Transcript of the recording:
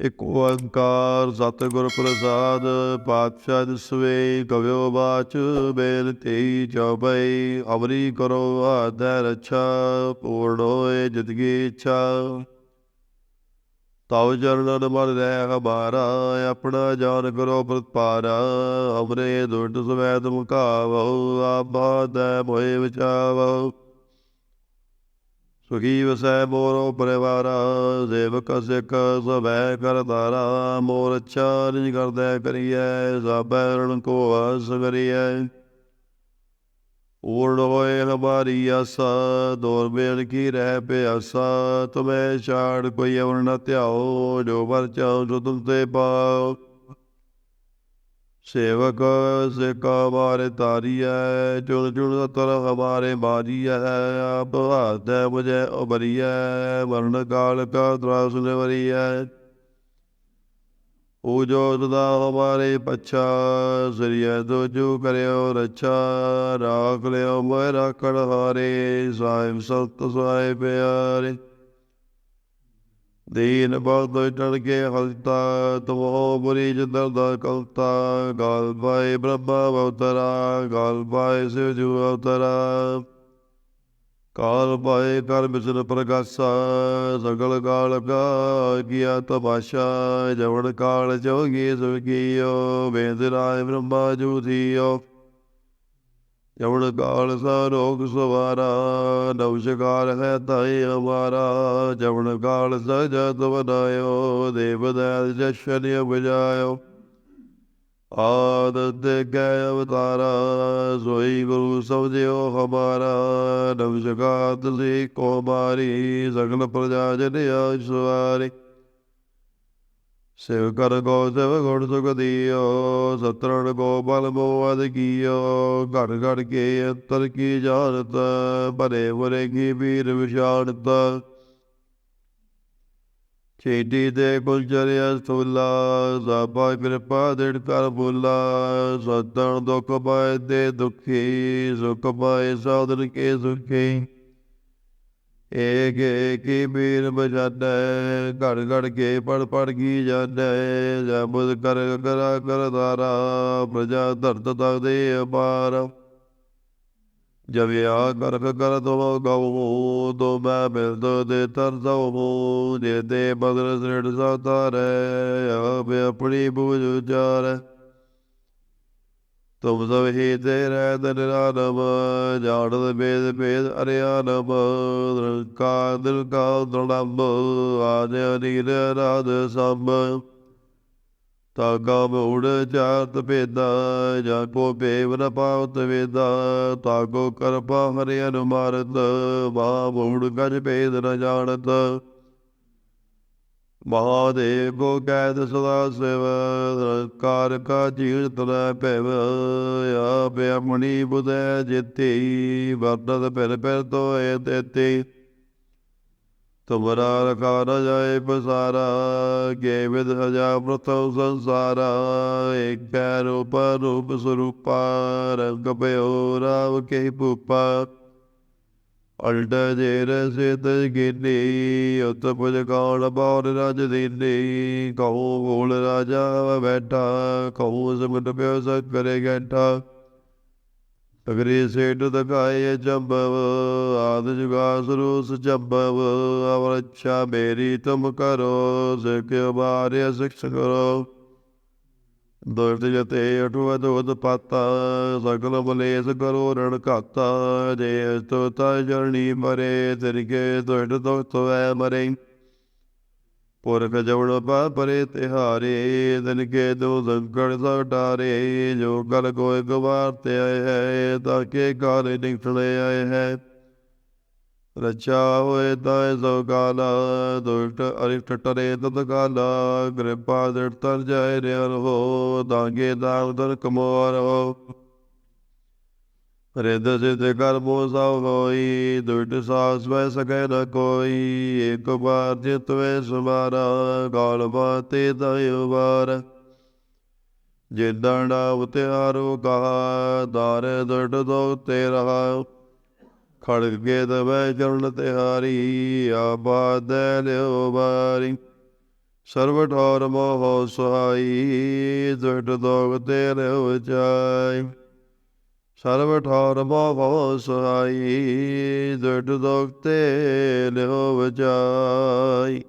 ਇਕ ਓੰਕਾਰ ਸਤਿਗੁਰ ਪ੍ਰਸਾਦ ਪਾਤਸ਼ਾਹ ਦਸਵੇ ਕਵਿਓ ਬਾਚ ਬੇਨਤੀ ਚਉਪਈ ਅਮਰੀ ਕਰੋ ਆਦੈ ਰੱਛਾ ਪੂਰਨ ਹੋਏ ਜਿਤਕੀ ਇੱਛਾ। ਤਉ ਚਰਨਨ ਮਨ ਰਹਿ ਹਮਾਰਾ, ਆਪਣਾ ਜਾਨ ਕਰੋ ਪ੍ਰਤਪਾਰਾ। ਅਮਰੇ ਦੁਰਟ ਸਵੈਤ ਮੁਕਾਵੋ, ਆਪਾ ਦੈ ਮੋਹਿ ਵਿਚਾਵੋ। ਸੁਖੀ ਵਸੈ ਮੋਰੋ ਪਰਿਵਾਰਾ ਸੇਵਕ ਸਿਖ ਸਭੈ ਕਰਤਾਰਾ ਮੋਰ ਅੱਛਾ ਕਰਦੈ ਕਰੀਐ, ਸਾਬੈ ਰਣ ਕੋ ਆਸ ਕਰੀਐ। ਪੂਰਨ ਹੋਏ ਹਮਾਰੀ ਆਸਾ, ਦੋਰ ਬੇਲ ਕੀ ਰਹਿ ਪਿਆਸਾ, ਤੁਮੈ ਛਾੜ ਕੋਈ ਅਵਰ ਨ ਧਿਆਓ, ਜੋ ਵਰ ਚਾਉ ਜੋ ਤੁਮ ਤੇ ਪਾਓ। ਸੇਵਕ ਸਿਕਾ ਤਾਰੀਐ ਚੁਣ ਚੁਣ ਤਰ ਹਮਾਰੇ ਮਾਰੀਐ ਆਪ ਹਾਥੈ ਉਬਰੀਐ ਵਰਨ ਕਾਲ ਕਾ ਤਰਾਸ ਨਿਵਰੀਐ। ਓ ਜੋ ਸਦਾ ਹਮਾਰੇ ਪਛਾ, ਸਰੀਐ ਤੋ ਜੋ ਕਰਿਓ ਰੱਛਾ, ਰਾਖ ਲਿਓ ਮੈਂ ਰਾਖਣ ਹਾਰੇ, ਸਾਹਿਬ ਸਤ ਸਾਹਿਬ ਪਿਆਰੇ। ਦੀਨ ਬਹੁਤ ਟੜ ਕੇ ਹਲਤਾ ਤਮੋ ਬੁਰੀ ਜਦਰ ਦਾ ਕਲਤਾ, ਗਾਲ ਬਾਈ ਬ੍ਰਹਮਾ ਅਵਤਰਾ, ਗਾਲ ਬਾਈ ਸਿਵ ਜੂ ਅਵਤਰਾ। ਕਾਲ ਬਾਈ ਕਰ ਬਿਸਨ ਪ੍ਰਗਾਸਾ, ਸਗਲ ਕਾਲ ਕਾ ਕੀਆ ਤਮਾਸ਼ਾ ਜਵਣ ਕਾਲ ਜੋਗੀ ਸੁਖੀਓ ਵੇਦ ਰਾਏ ਬ੍ਰਹਮਾ ਜੂਥੀਓ ਜਵਨ ਕਾਲ ਸਾ ਰੋਗ ਸਵਾਰਾ ਨਵਸ਼ਕਾਰ ਹੈ ਤਾਈ ਹਮਾਰਾ ਜਵਨ ਕਾਲ ਸਜਤ ਬਨਾਇਓ, ਦੇਵ ਦਇ ਜਸ਼ਨ ਬਜਾਇਓ ਆਦਤ ਗੈ ਅਵਤਾਰਾ, ਸੋਈ ਗੁਰੂ ਸਬਦਿਓ ਹਮਾਰਾ। ਨਵਸ਼ਕਾਰ ਤੁਲਸੀ ਕੋ ਮਾਰੀ, ਸਗਲ ਪ੍ਰਜਾ ਜਨ ਆਸ਼ਵਾਰੀ ਸਿਵ ਕਰ ਗੋ ਸਿਵ ਗੁਣ ਸੁਖ ਦਿਓ, ਸਤਰਣ ਗੋ ਬਲ ਮੋਅਦ ਕੀਓ ਘੜ ਘੜ ਕੇ ਅੰਤਰ ਕੀ ਜਾਣਤ, ਭਰੇ ਬਰੇ ਕੀ ਵੀਰ ਵਿਸ਼ਾਣਤ ਛੇਤੀ ਦੇ ਕੁਲ ਸੋਲਾ, ਸਾਬਾ ਕਿਰਪਾ ਦਿੜ ਕਰ ਬੋਲਾ ਸਤਨ ਦੁਖ ਪਾਏ ਦੇ ਦੁਖੀ, ਸੁਖ ਪਾਏ ਸਾਧਨ ਕੇ ਸੁਖੀ। ਏਕ ਏਕੀ ਬੀਰ ਬਜਾਨੈ, ਘੜ ਘੜ ਕੇ ਪੜ ਪੜ ਕੀ ਜਾਣੈ ਜਬੁਦ ਕਰ ਕਰਾ ਕਰਦਾਰਾ ਪ੍ਰਜਾ ਧਰਤ ਤਗਦੇ ਅਪਾਰ। ਜਵਿਆ ਕਰ ਕਰ ਤੋ ਗਉ ਤੋ ਮੈਂ ਮਿਲਦ ਦੇ ਤਰ ਸੋ ਦੇ ਦੇ ਬਦਰ ਸ੍ਰਿੜ ਸਾਤਾਰੈ ਆਪੇ ਆਪਣੀ ਬੂਝ ਉਚਾਰੈ। ਤੁਮ ਸਭ ਹੀ ਤੇ ਰਹਿ ਨਿਰਾਨਮ ਜਾਣਦ ਬੇਦ ਬੇਦ ਅਰਿਆਨਮ ਦ੍ਰਿਕਾ ਦਿਲਕਾ ਦ੍ਰੜੰਬ, ਆਦਿ ਅਨੀਰ ਰਾਧ ਸੰਭ। ਤਾਗਾ ਮੂੜ ਚਾਤ ਭੇਦਾ, ਜਾ ਕੋ ਪੇਵ ਨ ਪਾਵਤ ਵੇਦਾ ਤਾਗੋ ਕਰਪਾ ਹਰਿ ਅਨੁਮਾਰਤ ਮਾ ਮੂੜ ਗਜ ਭੇਦ ਨ ਜਾਣਤ। ਮਹਾਦੇਵ ਕੋ ਕੈਦ ਸਦਾ ਸਿਵ ਕਾਰ ਕਾ ਜੀਵ ਤਨੈ ਭੈਵ। ਆਪੇ ਆਪਣੀ ਬੁਧੈ ਜਿਤੀ ਵਰਤਤ ਫਿਰ ਫਿਰ ਤੋਏ ਦੇਤੀ ਤੁਮਰਾ ਰਖਾ ਨ ਜਾਏ ਪਸਾਰਾ, ਕੇ ਵਿਦ ਹਜਾ ਪ੍ਰਥਮ ਸੰਸਾਰਾ। ਏਕੈ ਰੂਪ ਰੂਪ ਸਰੂਪਾ, ਰੰਗ ਭਇਓ ਰਾਵ ਕੇ ਭੂਪਾ। ਅਲਟ ਜੇਰ ਸਿਤ ਉਤ ਪੁਜ ਕੌਣ ਬੌਰ ਰਜ ਦੀਨੀ, ਕਹੂ ਗੋਲ ਰਾਜਾ ਬੈਠਾ, ਕਹੂ ਸਮਟ ਪਿਓ ਸਤ ਕਰੇ ਘੰਟਾ ਤਗਰੀ ਸੇਟ ਦਗਾਏ ਜੰਬਵ ਆਦ ਜੁਗਾ ਸਰੂਸ ਜੰਬਵ ਅੱਛਾ ਮੇਰੀ ਤੁਮ ਕਰੋ ਸਿਕਿ ਬਾਰਿਆ ਸਿਕਸ਼ ਕਰੋ। ਦੁਰਤ ਜਤੇ ਅਠੁਆ ਦੋਦ ਪਾਤਾ ਸਗਲ ਬਲੇਸ ਕਰੋ ਰਣ ਘਾਤਾ, ਜੇ ਸਤੋਤਾ ਜਰਣੀ ਮਰੇ ਤਿਰਕੇ ਦੁਰਤ ਦੋਤ ਐ ਮਰੇ। ਪੁਰਖ ਜਵਣ ਪਾ ਪਰੇ ਤਿਹਾਰੇ ਦਿਨ ਕੇ ਦੋ ਸੰਕੜ ਸਟਾਰੇ ਜੋ ਗਲ ਕੋਇ ਗਵਾਰ ਤੇ ਆਏ ਹੈ, ਤਾਂ ਕੇ ਕਾਲੇ ਨਿਕਲੇ ਆਏ ਹੈ। ਰਚਾ ਹੋਏ ਤਾਇ ਸੋ ਕਾਲਾ ਦੁਸ਼ਟ ਅਰਿਸ਼ਟ ਟਰੇ ਤਤ ਕਾਲਾ ਕਿਰਪਾ ਦਿਟ ਤਰ ਜਾਏ ਰਿਅਰ ਹੋ, ਦਾਗੇ ਦਾਗ ਦਰ ਕਮੋਰ ਹੋ। ਰਿਦ ਸਿਧ ਕਰਮੋ ਸਭ ਹੋਈ ਦੁਟ ਸਾਸ ਵੈ ਸਕੈ ਨ ਕੋਈ ਏਕ ਬਾਰ ਜਿਤ ਵੇ ਸੁਮਾਰਾ, ਗਾਲ ਬਾਤੇ ਦਇ ਵਾਰ। ਜਿਦਣਾ ਉਤਿਆਰੋ ਕਹਾ ਦਾਰ ਦੁਟ ਦੋ ਤੇ ਰਹਾ ਖੜਗ ਕੇ ਦਵੈ ਚਰਨ ਤਿਹਾਰੀ, ਆਬਾਦ ਲਿਓ ਬਾਰੀ ਸਰਬ ਠੌਰ ਮੋਹ ਸੁਹਾਈ ਦੁਟ ਦੋਗ ਤੇਰੇ ਉਚਾਈ ਸਰਬ ਠੌਰ ਮੋਹ ਸੁਹਾਈ ਦੁਟ ਦੋਗ ਤੇਰੇ ਉਚਾਈ